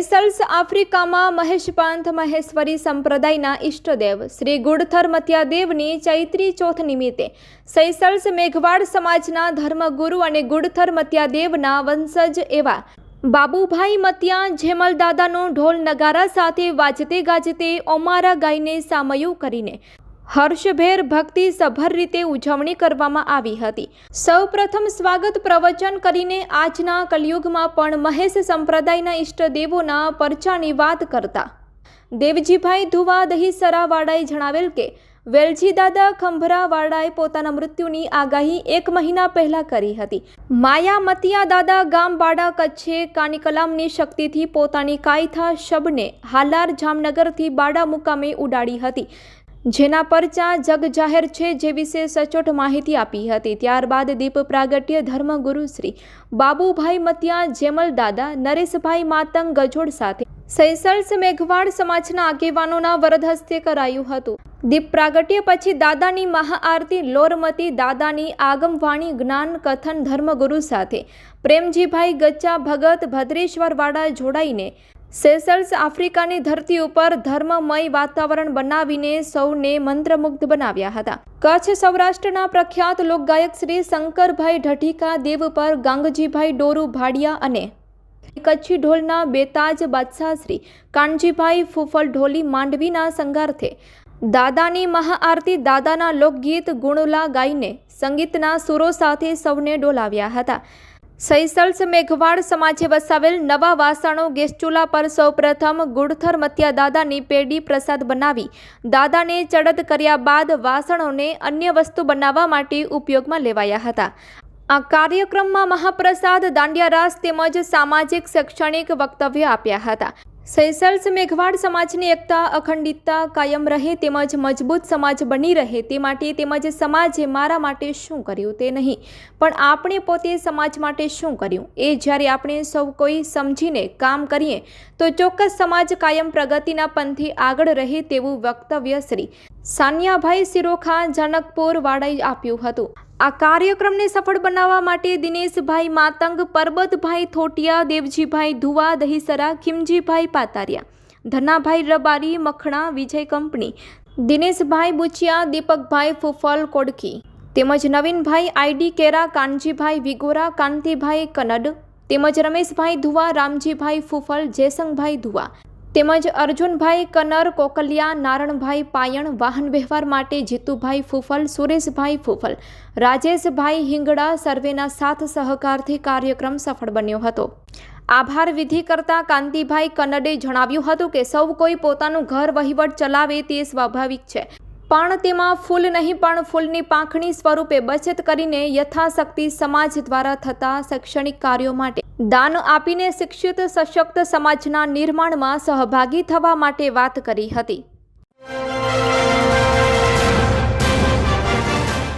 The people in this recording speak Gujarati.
સૈસલ્સ આફ્રિકામાં મહેશપાંથ મહેશ્વરી સંપ્રદાયના ઈષ્ટદેવ શ્રી ગુડથર મત્યાદેવની ચૈત્રી ચોથ નિમિત્તે સૈસલ્સ મેઘવાડ સમાજના ધર્મગુરુ અને ગુડથર મત્યાદેવના વંશજ એવા બાબુભાઈ મતિયા જેમલ દાદાનું ઢોલ નગારા સાથે વાજતે ગાજતે ઓમારા ગાઈને સામયું કરીને હર્ષભેર ભક્તિ સભર રીતે ઉજવણી કરવામાં આવી હતી. સૌપ્રથમ સ્વાગત પ્રવચન કરીને આજના કલયુગમાં પણ મહેશ સંપ્રદાયના ઈષ્ટદેવોના પરચાની વાત કરતા. દેવજીભાઈ ધુવા દહીસરાવાળાએ જણાવેલ કે, વેલજી દાદા ખંભરાવાળાએ પોતાના મૃત્યુની આગાહી એક મહિના પહેલા કરી હતી. માયા મતિયા દાદા ગામ બાડા કચ્છે કાનિકલામની શક્તિથી પોતાની કાયથા શબને હાલાર જામનગરથી બાડા મુકામે ઉડાડી હતી. જેના પરચા જગ જાહેર છે જે વિશે સચોટ માહિતી આપી હતી. ત્યારબાદ દીપ પ્રાગટ્ય ધર્મગુરુ શ્રી બાબુભાઈ મતિયા, જેમલ દાદા, નરેશભાઈ માતંગ ગજોડ સાથે સૈસલ્સ મેઘવાડ સમાજના આગેવાનોના વરદ હસ્તે કરાયું હતું. દીપ પ્રાગટ્ય પછી દાદાની મહાઆરતી લોરમતી દાદાની આગમવાણી, જ્ઞાન, કથન ધર્મગુરુ સાથે પ્રેમજીભાઈ ગચ્ચા, ભગત, ભદ્રેશ્વરવાળા જોડાઈને સેસલ્સ આફ્રિકાની ધરતી ઉપર ધર્મમય વાતાવરણ બનાવીને સૌને મંત્રમુગ્ધ બનાવ્યા હતા. કચ્છ સૌરાષ્ટ્રના પ્રખ્યાત લોકગાયક શ્રી શંકરભાઈ ઢઠીકા દેવ પર ગાંગજીભાઈ ડોરુ ભાડિયા અને કચ્છી ઢોલના બેતાજ બાદશાહ શ્રી કાનજીભાઈ ફૂફલ ઢોલી માંડવીના સંગાર્થે દાદાની મહાઆરતી દાદાના લોકગીત ગુણુલા ગાઈને સંગીતના સુરો સાથે સૌને ડોલાવ્યા હતા. સૈસલ્સ મેઘવાડ સમાજે વસાવેલ નવા વાસણો ગેસ ચૂલા પર સૌપ્રથમ ગુડથર મત્યા દાદાની પેઢી પ્રસાદ બનાવી. દાદાને ચડત કર્યા બાદ વાસણોને અન્ય વસ્તુ બનાવવા માટે ઉપયોગમાં લેવાયા હતા. આ કાર્યક્રમમાં મહાપ્રસાદ, દાંડિયા રાસ તેમજ સામાજિક શૈક્ષણિક વક્તવ્ય આપ્યા હતા. સૈસલ્સ મેઘવાડ સમાજની એકતા, અખંડિતતા કાયમ રહે તેમજ મજબૂત સમાજ બની રહે તે માટે તેમજ સમાજે મારા માટે શું કર્યું તે નહીં. પણ આપણે પોતે સમાજ માટે શું કર્યું? એ જ્યારે આપણે સૌ કોઈ સમજીને કામ કરીએ, તો ચોક્કસ સમાજ કાયમ પ્રગતિના પંથે આગળ રહે તેવું વક્તવ્ય શ્રી સાનિયાભાઈ સિરોખા જનકપુર વાળાએ આપ્યું હતું. આ કાર્યક્રમને સફળ બનાવવા માટે દિનેશભાઈ માતંગ, પરબતભાઈ થોટિયા, દેવજીભાઈ ધુવા, દહીસરા, ખીમજીભાઈ પાતારિયા, ધનાભાઈ રબારી, મખણા, વિજય કંપની, દિનેશભાઈ બુચિયા, દીપકભાઈ ફુફલ કોડકી તેમજ નવીનભાઈ આઈડી કેરા, કાનજીભાઈ વિગોરા, કાંતિભાઈ કનડ, તેમજ રમેશભાઈ ધુવા, રામજીભાઈ ફુફલ, જયસંગભાઈ ધુવા તેમજ અર્જુનભાઈ કનર, કોકલિયા, નારણભાઈ પાયણ, વાહન વ્યવહાર માટે જીતુભાઈ ફૂફલ, સુરેશભાઈ ફૂફલ, રાજેશભાઈ હિંગડા સર્વેના સાથ સહકારથી કાર્યક્રમ સફળ બન્યો હતો. આભાર વિધિ કરતા કાંતિભાઈ કન્નડે જણાવ્યું હતું કે સૌ કોઈ પોતાનું ઘર વહીવટ ચલાવે તે સ્વાભાવિક છે. પણ તેમાં ફૂલ નહીં, પણ ફૂલની પાંખણી સ્વરૂપે બચત કરીને યથાશક્તિ સમાજ દ્વારા થતા શૈક્ષણિક કાર્યો માટે દાન આપીને શિક્ષિત, સશક્ત સમાજના નિર્માણમાં સહભાગી થવા માટે વાત કરી હતી.